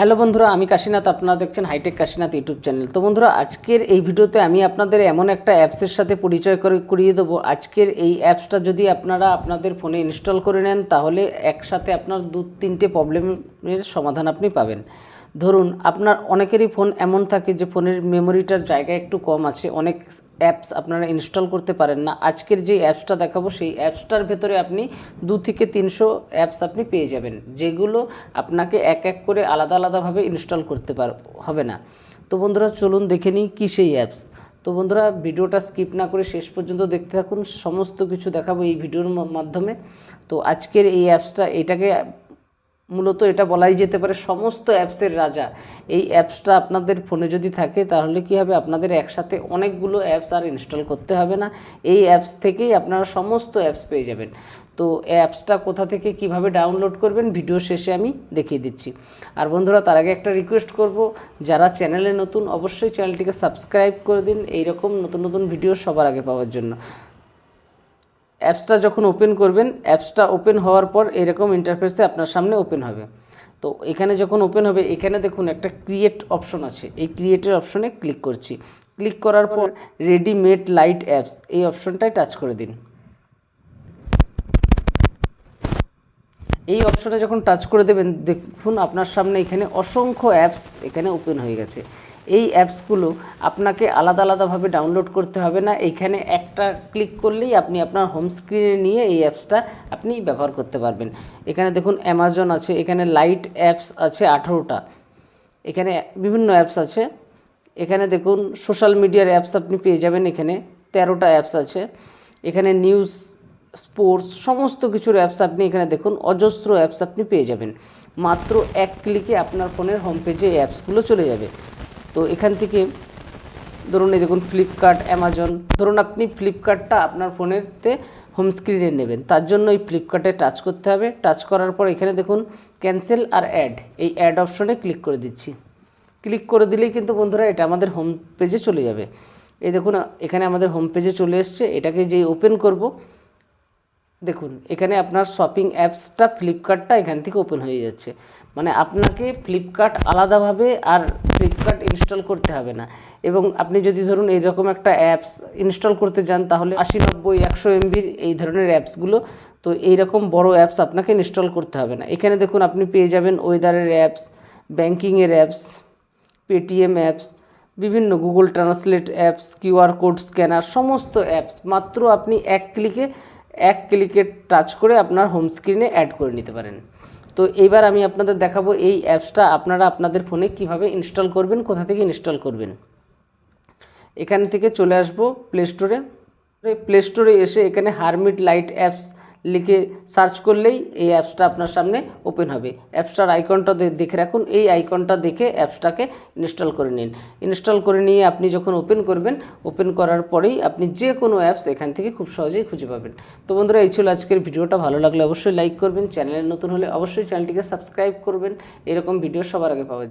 Hello বন্ধুরা, আমি কাশীনাথ, আপনারা দেখছেন হাইটেক কাশীনাথ ইউটিউব চ্যানেল। তো বন্ধুরা, আজকের এই ভিডিওতে আমি আপনাদের এমন একটা অ্যাপসের সাথে পরিচয় করে করিয়ে দেবো। আজকের এই অ্যাপসটা যদি আপনারা আপনাদের ফোনে ইনস্টল করে নেন, তাহলে একসাথে আপনার দু তিনটে প্রবলেমের সমাধান আপনি পাবেন। ধরুন, আপনার অনেকেরই ফোন এমন থাকে যে ফোনের মেমোরিটার জায়গা একটু কম আছে, অনেক অ্যাপস আপনারা ইনস্টল করতে পারেন না। আজকের যে অ্যাপসটা দেখাবো, সেই অ্যাপসটার ভেতরে আপনি দু থেকে তিনশো অ্যাপস আপনি পেয়ে যাবেন, যেগুলো আপনাকে এক এক করে আলাদা আলাদাভাবে ইনস্টল করতে পার, হবে না। তো বন্ধুরা, চলুন দেখে নিই কী সেই অ্যাপস তো বন্ধুরা, ভিডিওটা স্কিপ না করে শেষ পর্যন্ত দেখতে থাকুন, সমস্ত কিছু দেখাবো এই ভিডিওর মাধ্যমে। তো আজকের এই অ্যাপসটা এটাকে মূলত এটা বলাই যেতে পারে সমস্ত অ্যাপসের রাজা। এই অ্যাপসটা আপনাদের ফোনে যদি থাকে, তাহলে কি হবে? আপনাদের একসাথে অনেকগুলো অ্যাপস আর ইনস্টল করতে হবে না। এই অ্যাপস থেকেই আপনারা সমস্ত অ্যাপস পেয়ে যাবেন। তো অ্যাপসটা কোথা থেকে কীভাবে ডাউনলোড করবেন, ভিডিও শেষে আমি দেখিয়ে দিচ্ছি। আর বন্ধুরা, তার আগে একটা রিকোয়েস্ট করব, যারা চ্যানেলে নতুন, অবশ্যই চ্যানেলটিকে সাবস্ক্রাইব করে দিন। এইরকম নতুন নতুন ভিডিও সবার আগে পাওয়ার জন্য। অ্যাপসটা যখন ওপেন করবেন, অ্যাপসটা ওপেন হওয়ার পর এরকম ইন্টারফেসে আপনার সামনে ওপেন হবে। তো এখানে যখন ওপেন হবে, এখানে দেখুন একটা ক্রিয়েট অপশন আছে। এই ক্রিয়েটের অপশনে ক্লিক করছি। ক্লিক করার পর রেডিমেড লাইট অ্যাপস এই অপশনটায় টাচ করে দিন। এই অপশনে যখন টাচ করে দেবেন, দেখুন আপনার সামনে এখানে অসংখ্য অ্যাপস এখানে ওপেন হয়ে গেছে। এই অ্যাপসগুলো আপনাকে আলাদা আলাদাভাবে ডাউনলোড করতে হবে না এইখানে একটা ক্লিক করলেই আপনি আপনার হোম স্ক্রিনে নিয়ে এই অ্যাপসটা আপনি ব্যবহার করতে পারবেন। এখানে দেখুন অ্যামাজন আছে, এখানে লাইট অ্যাপস আছে আঠেরোটা, এখানে বিভিন্ন অ্যাপস আছে। এখানে দেখুন সোশ্যাল মিডিয়ার অ্যাপস আপনি পেয়ে যাবেন, এখানে তেরোটা অ্যাপস আছে। এখানে নিউজ স্পোর্টস, সমস্ত কিছুর অ্যাপস আপনি এখানে দেখুন, অজস্র অ্যাপস আপনি পেয়ে যাবেন। মাত্র এক ক্লিকে আপনার ফোনের হোম পেজে এই অ্যাপসগুলো চলে যাবে। তো এখান থেকে ধরুন, এই দেখুন ফ্লিপকার্ট অ্যামাজন ধরুন, আপনি ফ্লিপকার্টটা আপনার ফোনেতে হোম স্ক্রিনে নেবেন। তার জন্য এই ফ্লিপকার্টে টাচ করতে হবে। টাচ করার পর এখানে দেখুন ক্যান্সেল আর অ্যাড এই অ্যাড অপশনে ক্লিক করে দিচ্ছি। ক্লিক করে দিলেই কিন্তু বন্ধুরা এটা আমাদের হোম পেজে চলে যাবে। এই দেখুন, এখানে আমাদের হোম পেজে চলে এসছে। এটাকে যেই ওপেন করব দেখুন, এখানে আপনার শপিং অ্যাপসটা ফ্লিপকার্টটা এখান থেকে ওপেন হয়ে যাচ্ছে। মানে আপনাকে ফ্লিপকার্ট আলাদাভাবে আর ফ্লিপকার্ট ইনস্টল করতে হবে না। এবং আপনি যদি ধরুন, এইরকম একটা অ্যাপস ইনস্টল করতে যান, তাহলে আশি নব্বই, একশো এমবির এই ধরনের অ্যাপসগুলো তো এইরকম বড় অ্যাপস আপনাকে ইনস্টল করতে হবে না। এখানে দেখুন, আপনি পেয়ে যাবেন ওয়েদারের অ্যাপস ব্যাঙ্কিংয়ের অ্যাপস পেটিএম অ্যাপস বিভিন্ন Google translate apps QR code scanner সমস্ত অ্যাপস মাত্র আপনি এক ক্লিকে এক ক্লিকে টাচ করে আপনার হোম স্ক্রিনে অ্যাড করে নিতে পারেন। তো এইবার আমি আপনাদের দেখাবো এই অ্যাপসটা আপনারা আপনাদের ফোনে কীভাবে ইনস্টল করবেন, কোথা থেকে ইনস্টল করবেন। এখান থেকে চলে আসব প্লে স্টোরে প্লে স্টোরে এসে এখানে হারমিট লাইট অ্যাপস লিখে সার্চ করলেই এই অ্যাপসটা আপনার সামনে ওপেন হবে। অ্যাপসটার আইকনটা দেখে রাখুন। এই আইকনটা দেখে অ্যাপসটাকে ইনস্টল করে নিন। ইনস্টল করে নিয়ে আপনি যখন ওপেন করবেন, ওপেন করার পরেই আপনি যে কোনো অ্যাপস এখান থেকে খুব সহজেই খুঁজে পাবেন। তো বন্ধুরা, এই ছিল আজকের ভিডিওটা। ভালো লাগলে অবশ্যই লাইক করবেন। চ্যানেলে নতুন হলে অবশ্যই চ্যানেলটিকে সাবস্ক্রাইব করবেন। এরকম ভিডিও সবার আগে জন্য।